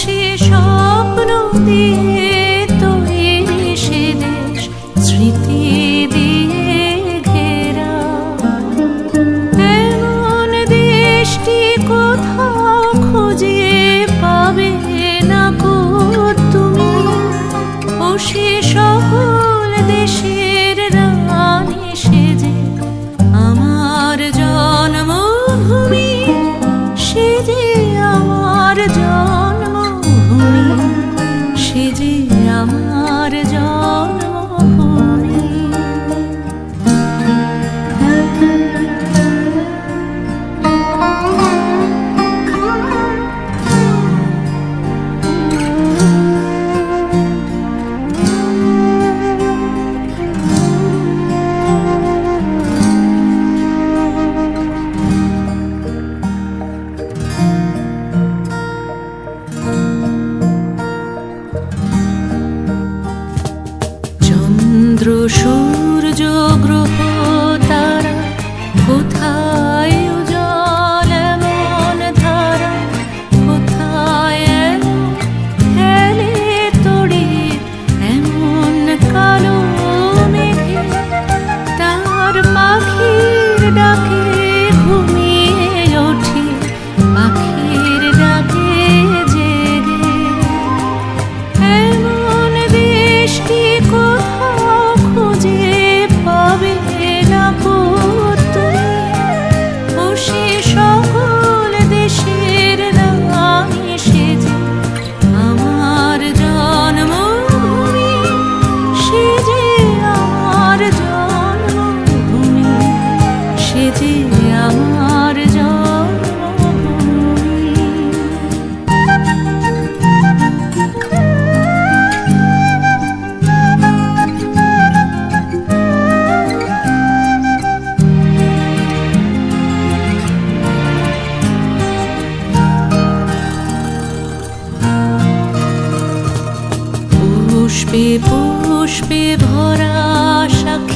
সে স্বপ্ন দিয়ে তৈরি সে দেশ স্মৃতি দিয়ে ঘেরা। এমন দেশটি কোথাও খুঁজে পাবে না কো তুমি। ও জন্মভূমি সে চন্দ্র সূর্য গ্রহ তারা কোথায়? আমার পুষ্পে পুষ্পে ভরা শাক